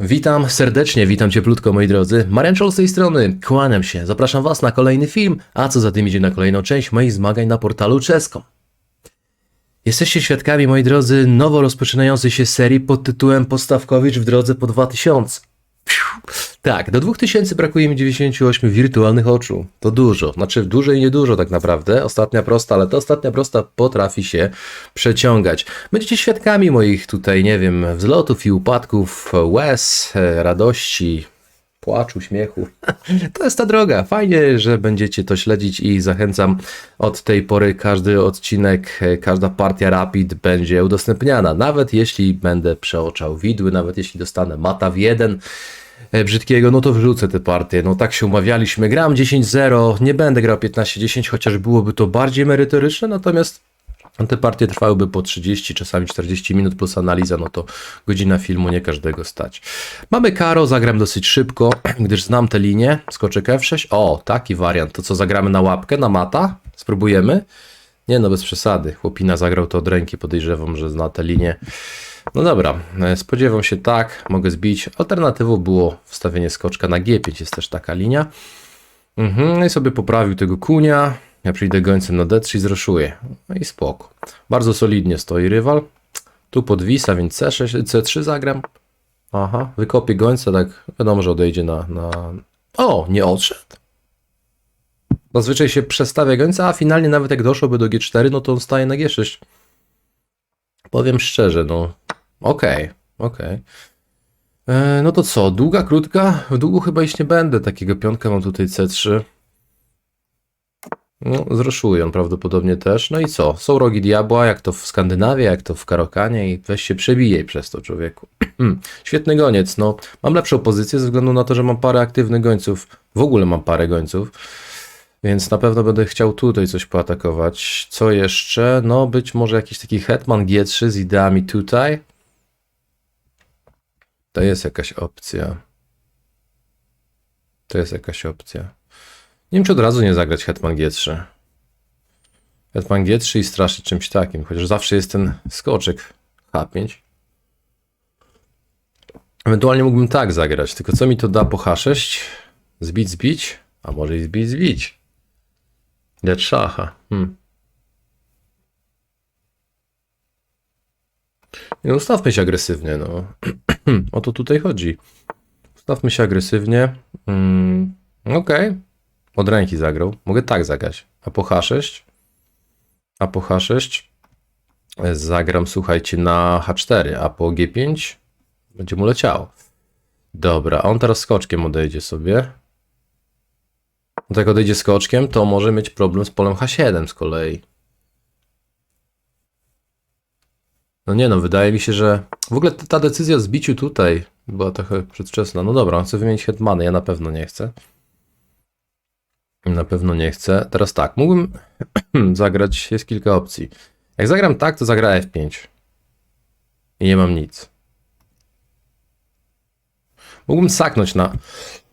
Witam serdecznie, witam cieplutko moi drodzy. Marianczol z tej strony, kłaniam się, zapraszam was na kolejny film, a co za tym idzie na kolejną część moich zmagań na portalu czeską. Jesteście świadkami, moi drodzy, nowo rozpoczynającej się serii pod tytułem Postawkowicz w drodze po 2000. Tak, do 2000 brakuje mi 98 wirtualnych oczu. To dużo, znaczy dużo i niedużo tak naprawdę. Ostatnia prosta, ale ta ostatnia prosta potrafi się przeciągać. Będziecie świadkami moich tutaj, nie wiem, wzlotów i upadków, łez, e, radości, płaczu, śmiechu. To jest ta droga. Fajnie, że będziecie to śledzić i zachęcam od tej pory każdy odcinek, e, każda partia Rapid będzie udostępniana. Nawet jeśli będę przeoczał widły, nawet jeśli dostanę mata w jeden brzydkiego, no to wrzucę te partie. No tak się umawialiśmy. Gram 10-0, nie będę grał 15-10, chociaż byłoby to bardziej merytoryczne, natomiast te partie trwałyby po 30, czasami 40 minut plus analiza, no to godzina filmu nie każdego stać. Mamy Karo, zagram dosyć szybko, gdyż znam tę linię. Skoczek F6. O, taki wariant. To co, zagramy na łapkę, na mata? Spróbujemy? Nie no, bez przesady. Chłopina zagrał to od ręki, podejrzewam, że zna tę linię. No dobra, e, spodziewam się tak, mogę zbić. Alternatywą było wstawienie skoczka na G5, jest też taka linia. Mhm, no i sobie poprawił tego kunia. Ja przyjdę gońcem na D3 i zraszuję. No i spoko. Bardzo solidnie stoi rywal. Tu podwisa, więc C6, C3 zagram. Aha, wykopię gońca, tak wiadomo, że odejdzie na, na... O, nie odszedł. Zazwyczaj się przestawia gońca, a finalnie nawet jak doszłoby do G4, no to on staje na G6. Powiem szczerze, no okej, okej. E, No to co, długa, krótka? W długu chyba iść nie będę, takiego piątka mam tutaj C3. No, zraszuję on prawdopodobnie też. No i co? Są rogi diabła, jak to w Skandynawii, jak to w Karokanie i weź się przebijej przez to, człowieku. Świetny goniec, no. Mam lepszą pozycję ze względu na to, że mam parę aktywnych gońców. W ogóle mam parę gońców. Więc na pewno będę chciał tutaj coś poatakować. Co jeszcze? No, być może jakiś taki hetman G3 z ideami tutaj. To jest jakaś opcja. To jest jakaś opcja. Nie wiem, czy od razu nie zagrać Hetman G3. Hetman G3 i straszyć czymś takim, chociaż zawsze jest ten skoczek H5. Ewentualnie mógłbym tak zagrać, tylko co mi to da po H6? Zbić, zbić? A może i zbić, zbić? Dać szacha. Hmm. No, ustawmy się agresywnie, no. o to tutaj chodzi. Ustawmy się agresywnie. Mm, Okej. Od ręki zagrał. Mogę tak zagrać. A po H6? A po H6 zagram, słuchajcie, na H4, a po G5 będzie mu leciało. Dobra, on teraz skoczkiem odejdzie sobie. No tak odejdzie skoczkiem, to może mieć problem z polem H7 z kolei. No nie no, wydaje mi się, że w ogóle ta decyzja o zbiciu tutaj była trochę przedwczesna. No dobra, on chce wymienić hetmany, ja na pewno nie chcę. Na pewno nie chcę. Teraz tak, mógłbym zagrać, jest kilka opcji. Jak zagram tak, to zagra F5. I nie mam nic. Mógłbym saknąć na...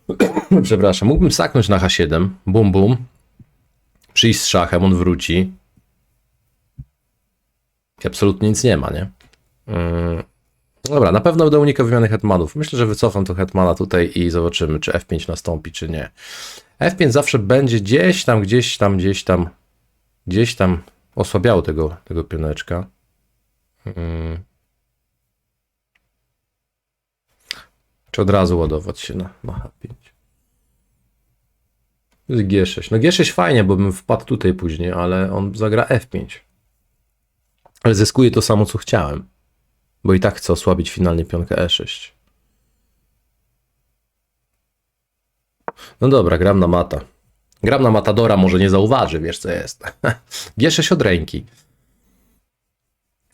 Przepraszam, mógłbym saknąć na H7. Bum, bum. Przyjść z szachem, on wróci. Absolutnie nic nie ma, nie? Mm. Dobra, na pewno będę unikał wymiany hetmanów. Myślę, że wycofam to hetmana tutaj i zobaczymy, czy F5 nastąpi, czy nie. F5 zawsze będzie gdzieś tam, gdzieś tam, gdzieś tam, gdzieś tam osłabiało tego, tego pioneczka. Mm. Czy od razu ładować się na, na H5? To jest G6. No G6 fajnie, bo bym wpadł tutaj później, ale on zagra F5. Ale zyskuje to samo, co chciałem. Bo i tak chcę osłabić finalnie pionkę E6. No dobra, gram na mata. Gram na Matadora, może nie zauważy, wiesz co jest. G6 od ręki.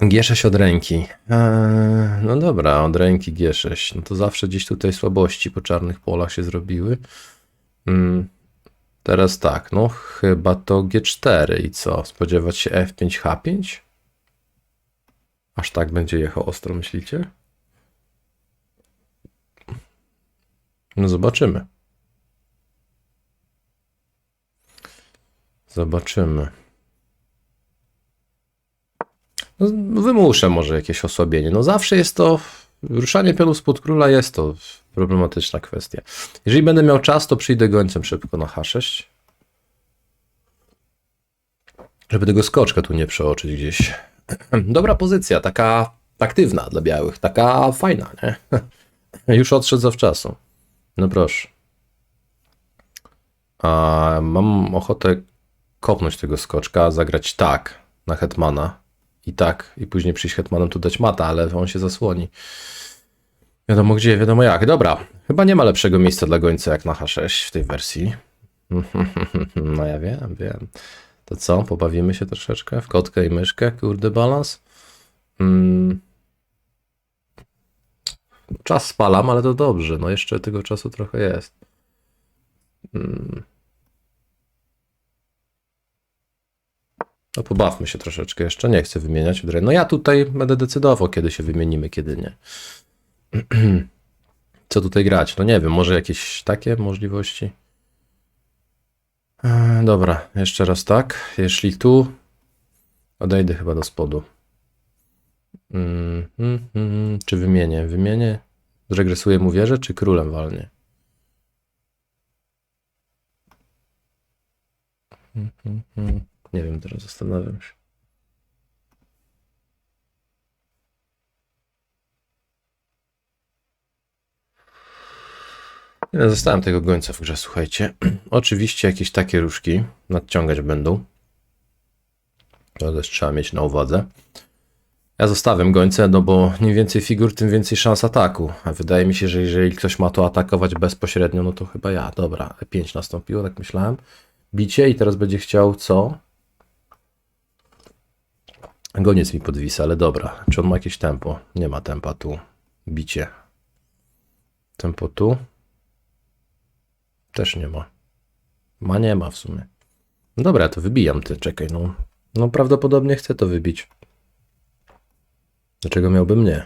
G6 od ręki. Eee, no dobra, od ręki G6. No to zawsze gdzieś tutaj słabości po czarnych polach się zrobiły. Mm, teraz tak, no chyba to G4 i co? Spodziewać się F5, H5? Aż tak będzie jechał ostro, myślicie? No zobaczymy. Zobaczymy. No, wymuszę może jakieś osłabienie. No zawsze jest to ruszanie pionów spod króla jest to problematyczna kwestia. Jeżeli będę miał czas, to przyjdę gońcem szybko na H6. Żeby tego skoczka tu nie przeoczyć gdzieś. Dobra pozycja, taka aktywna dla białych, taka fajna, nie? Już odszedł zawczasu. No proszę. A mam ochotę kopnąć tego skoczka, zagrać tak na hetmana i tak, i później przyjść hetmanem tu dać mata, ale on się zasłoni. Wiadomo gdzie, wiadomo jak. Dobra, chyba nie ma lepszego miejsca dla gońca jak na H6 w tej wersji. No ja wiem, wiem. To co, pobawimy się troszeczkę w kotkę i myszkę, kurde balans? Mm. Czas spalam, ale to dobrze, no jeszcze tego czasu trochę jest. Mm. No pobawmy się troszeczkę jeszcze, nie chcę wymieniać. No ja tutaj będę decydował, kiedy się wymienimy, kiedy nie. Co tutaj grać? No nie wiem, może jakieś takie możliwości? E, Dobra, jeszcze raz tak. Jeśli tu, odejdę chyba do spodu. Mm, mm, mm, czy wymienię? Wymienię? Zregresuję mu wieżę, czy królem walnie? Mm, mm, mm. Nie wiem, teraz zastanawiam się. Zostałem tego gońca w grze, słuchajcie. Oczywiście jakieś takie różki nadciągać będą. To też trzeba mieć na uwadze. Ja zostawiam gońcę, no bo im więcej figur, tym więcej szans ataku. A wydaje mi się, że jeżeli ktoś ma to atakować bezpośrednio, no to chyba ja. Dobra, E5 nastąpiło, tak myślałem. Bicie i teraz będzie chciał co? Goniec mi podwisa, ale dobra. Czy on ma jakieś tempo? Nie ma tempa tu. Bicie. Tempo tu? Też nie ma. Ma, nie ma w sumie. No dobra, to wybijam ty, czekaj, no. No prawdopodobnie chcę to wybić. Dlaczego miałbym nie?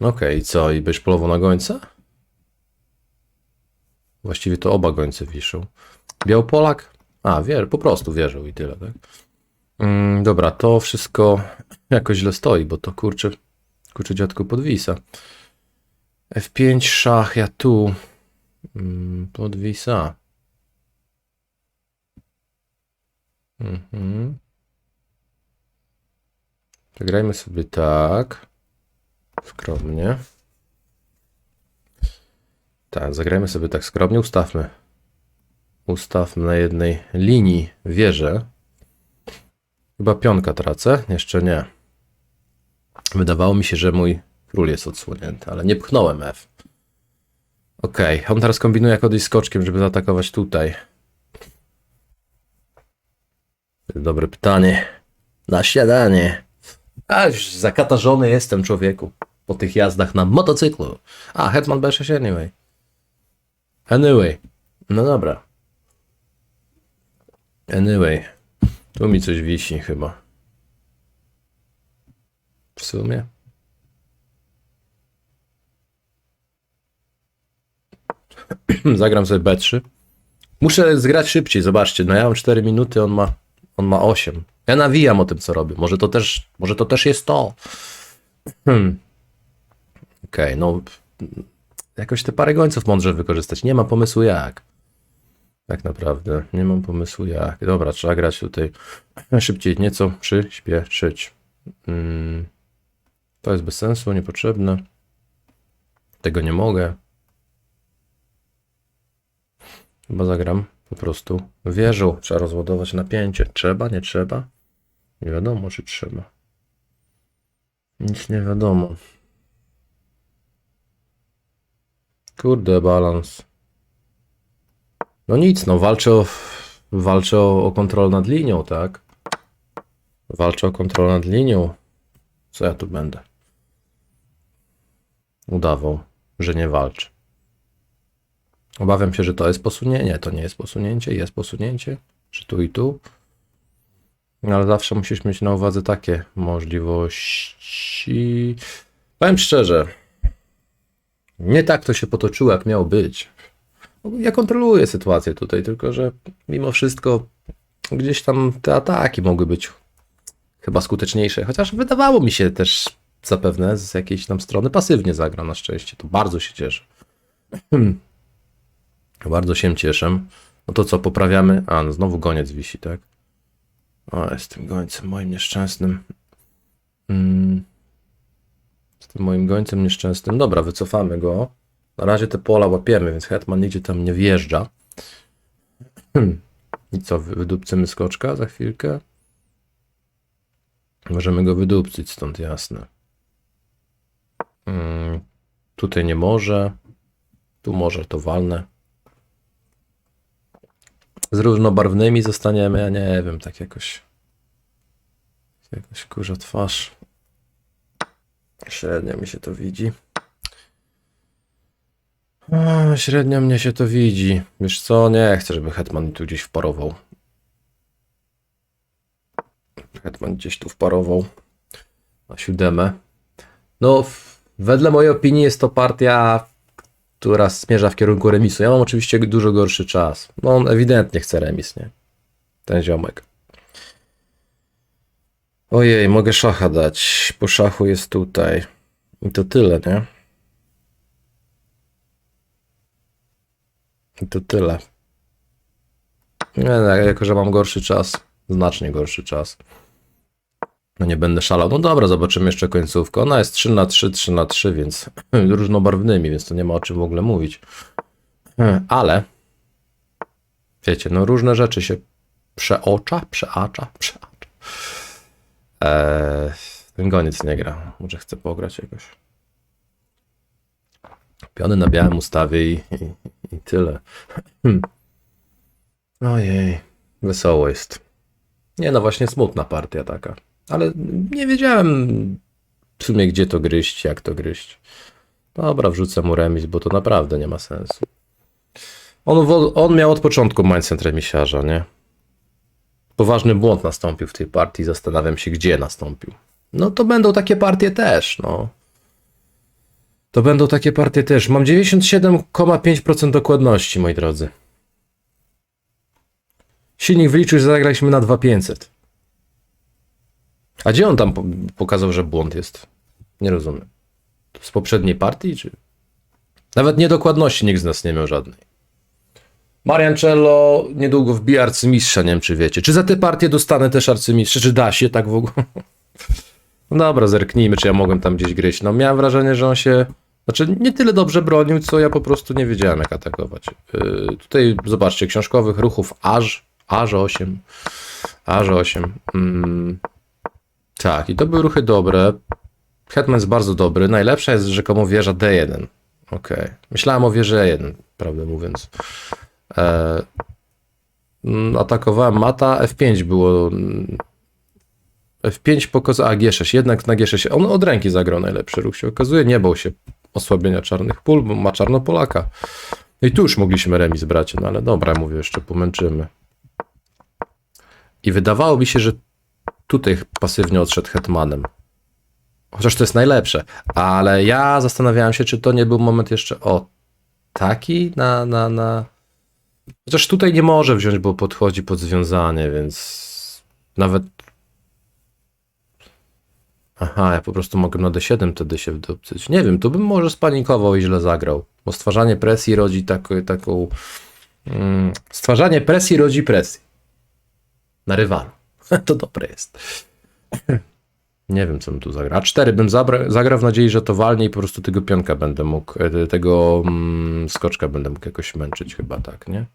Okej, co? I byś polował na gońca? Właściwie to oba gońce wiszą. Białopolak? A, wier, po prostu wierzył i tyle, tak? Mm, dobra, to wszystko jakoś źle stoi, bo to kurczę, kurczę dziadku podwisa. F5 szach, ja tu. Mm, podwisa. Mhm. Zagrajmy sobie tak. Skromnie. Tak, zagrajmy sobie tak skromnie. Ustawmy. Ustawmy na jednej linii wieżę. Chyba pionka tracę? Jeszcze nie. Wydawało mi się, że mój król jest odsłonięty, ale nie pchnąłem F. Okej, on teraz kombinuje jak odejść skoczkiem, żeby zaatakować tutaj. Dobre pytanie. Na śniadanie. A już zakatarzony jestem człowieku. Po tych jazdach na motocyklu. A, Hetman B6 anyway. Anyway. No dobra. Anyway. Tu mi coś wisi chyba. W sumie. Zagram sobie B3. Muszę zgrać szybciej, zobaczcie. No ja mam 4 minuty, on ma, on ma 8. Ja nawijam o tym, co robię. Może to też, może to też jest to. Hmm. Okej, no. Jakoś te parę gońców mądrze wykorzystać. Nie mam pomysłu jak. Tak naprawdę. Nie mam pomysłu jak. Dobra, trzeba grać tutaj szybciej nieco przyspieszyć. Hmm. To jest bez sensu, niepotrzebne. Tego nie mogę. Chyba zagram po prostu wieżą. Trzeba rozładować napięcie. Trzeba, nie trzeba? Nie wiadomo, czy trzeba. Nic nie wiadomo. Kurde, balans. No nic, no walczę o, walczę o, o kontrolę nad linią, tak? Walczę o kontrolę nad linią. Co ja tu będę? Udawał, że nie walczy. Obawiam się, że to jest posunięcie. To nie jest posunięcie, jest posunięcie. Czy tu i tu. No, Ale zawsze musisz mieć na uwadze takie możliwości. Powiem szczerze, nie tak to się potoczyło, jak miało być. Ja kontroluję sytuację tutaj, tylko że mimo wszystko gdzieś tam te ataki mogły być chyba skuteczniejsze, chociaż wydawało mi się też zapewne z jakiejś tam strony pasywnie zagra na szczęście, to bardzo się cieszę. Bardzo się cieszę. No to co, poprawiamy? A, no znowu goniec wisi, tak? O, jest tym gońcem moim nieszczęsnym. Mm. Z tym moim gońcem nieszczęsnym. Dobra, wycofamy go. Na razie te pola łapiemy, więc Hetman nigdzie tam nie wjeżdża. I co, wy- wydupcymy skoczka za chwilkę? Możemy go wydupcyć stąd, jasne. Mm. Tutaj nie może. Tu może, to walne. Z różnobarwnymi zostaniemy, ja nie wiem, tak jakoś. Jakoś kurza twarz. Średnio mi się to widzi. A, średnio mnie się to widzi. Wiesz co, nie chcę, żeby Hetman tu gdzieś wparował. Hetman gdzieś tu wparował. Na siódemę. No, wedle mojej opinii jest to partia, która zmierza w kierunku remisu. Ja mam oczywiście dużo gorszy czas. No, on ewidentnie chce remis, nie? Ten ziomek. Ojej, mogę szacha dać. Po szachu jest tutaj. I to tyle, nie? I to tyle. Nie, no, jako że mam gorszy czas, znacznie gorszy czas. No nie będę szalał. No dobra, zobaczymy jeszcze końcówkę. Ona jest 3 na 3 3 na 3 więc różnobarwnymi, więc to nie ma o czym w ogóle mówić. Ale wiecie, no różne rzeczy się przeocza, przeacza, przeacza. Eee, ten goniec nie gra. Może chce pograć jakoś. Piony na białym ustawie i, i, i tyle. Hmm. Ojej, wesoło jest. Nie no, właśnie smutna partia taka. Ale nie wiedziałem w sumie gdzie to gryźć, jak to gryźć. Dobra, wrzucę mu remis, bo to naprawdę nie ma sensu. On, on miał od początku mindset remisiarza, nie? Poważny błąd nastąpił w tej partii, zastanawiam się gdzie nastąpił. No to będą takie partie też, no. To będą takie partie też. Mam 97,5% dokładności, moi drodzy. Silnik wyliczył, że zagraliśmy na 2500. A gdzie on tam po- pokazał, że błąd jest? Nie rozumiem. Z poprzedniej partii, czy... Nawet niedokładności nikt z nas nie miał żadnej. Mariancello niedługo wbije arcymistrza, nie wiem czy wiecie. Czy za tę partię dostanę też arcymistrza, czy da się tak w ogóle? No dobra, zerknijmy, czy ja mogłem tam gdzieś gryźć. No miałem wrażenie, że on się... Znaczy nie tyle dobrze bronił, co ja po prostu nie wiedziałem jak atakować. Yy, tutaj zobaczcie, książkowych ruchów aż, aż 8. Aż 8. Mm. Tak, i to były ruchy dobre. Hetman jest bardzo dobry. Najlepsza jest rzekomo wieża D1. Okej. Myślałem o wieży E1, prawdę mówiąc. E, mm, atakowałem mata, F5 było. mm, F5 pokazał, a G6, jednak na G6. On od ręki zagrał najlepszy ruch, się okazuje. Nie bał się osłabienia czarnych pól, bo ma czarnopolaka. No i tu już mogliśmy remis brać, no ale dobra, mówię, jeszcze pomęczymy. I wydawało mi się, że tutaj pasywnie odszedł hetmanem. Chociaż to jest najlepsze. Ale ja zastanawiałem się, czy to nie był moment jeszcze o taki na, na, na... Chociaż tutaj nie może wziąć, bo podchodzi pod związanie, więc nawet... Aha, ja po prostu mogę na D7 wtedy się wdupcyć. Nie wiem, tu bym może spanikował i źle zagrał. Bo stwarzanie presji rodzi tak, taką... Mm, stwarzanie presji rodzi presję. Na rywalu. to dobre jest. Nie wiem, co bym tu zagrał. A 4 bym zabra- zagrał w nadziei, że to walnie i po prostu tego pionka będę mógł, e, tego mm, skoczka będę mógł jakoś męczyć chyba, tak, nie?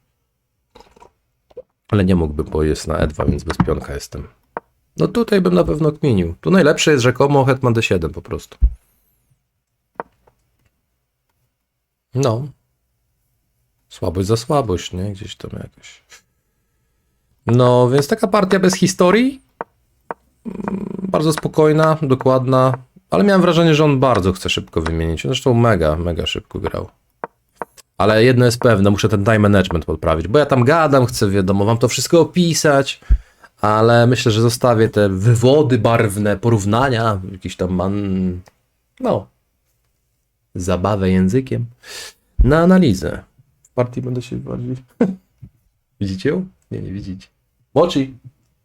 Ale nie mógłby, bo jest na E2, więc bez pionka jestem. No tutaj bym na pewno kminił. Tu najlepsze jest rzekomo Hetman D7 po prostu. No. Słabość za słabość, nie? Gdzieś tam jakoś. No, więc taka partia bez historii, bardzo spokojna, dokładna, ale miałem wrażenie, że on bardzo chce szybko wymienić. Zresztą mega, mega szybko grał. Ale jedno jest pewne, muszę ten time management poprawić, bo ja tam gadam, chcę, wiadomo, wam to wszystko opisać, ale myślę, że zostawię te wywody barwne, porównania, jakiś tam man... no, zabawę językiem na analizę. W partii będę się bardziej... Widzicie ją? Nie, nie widzicie. Mochi,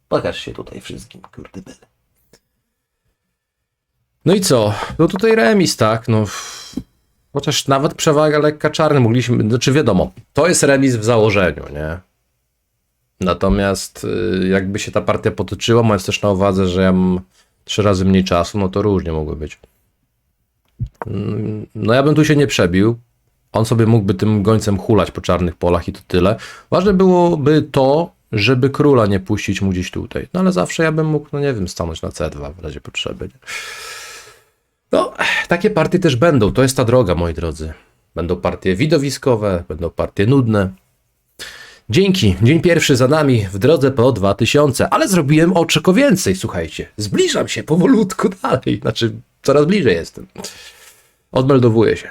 pokaż się tutaj wszystkim, kurde byle. No i co? No tutaj remis, tak? No. Chociaż nawet przewaga lekka czarny mogliśmy. Znaczy wiadomo, to jest remis w założeniu, nie? Natomiast y, jakby się ta partia potoczyła, mając też na uwadze, że ja mam trzy razy mniej czasu, no to różnie mogło być. Mm, No ja bym tu się nie przebił. On sobie mógłby tym gońcem hulać po czarnych polach i to tyle. Ważne byłoby to, żeby króla nie puścić mu gdzieś tutaj. No ale zawsze ja bym mógł, no nie wiem, stanąć na C2 w razie potrzeby. Nie? No, takie partie też będą. To jest ta droga, moi drodzy. Będą partie widowiskowe, będą partie nudne. Dzięki. Dzień pierwszy za nami w drodze po 2000, ale zrobiłem oczeko więcej, słuchajcie. Zbliżam się powolutku dalej. Znaczy, coraz bliżej jestem. Odmeldowuję się.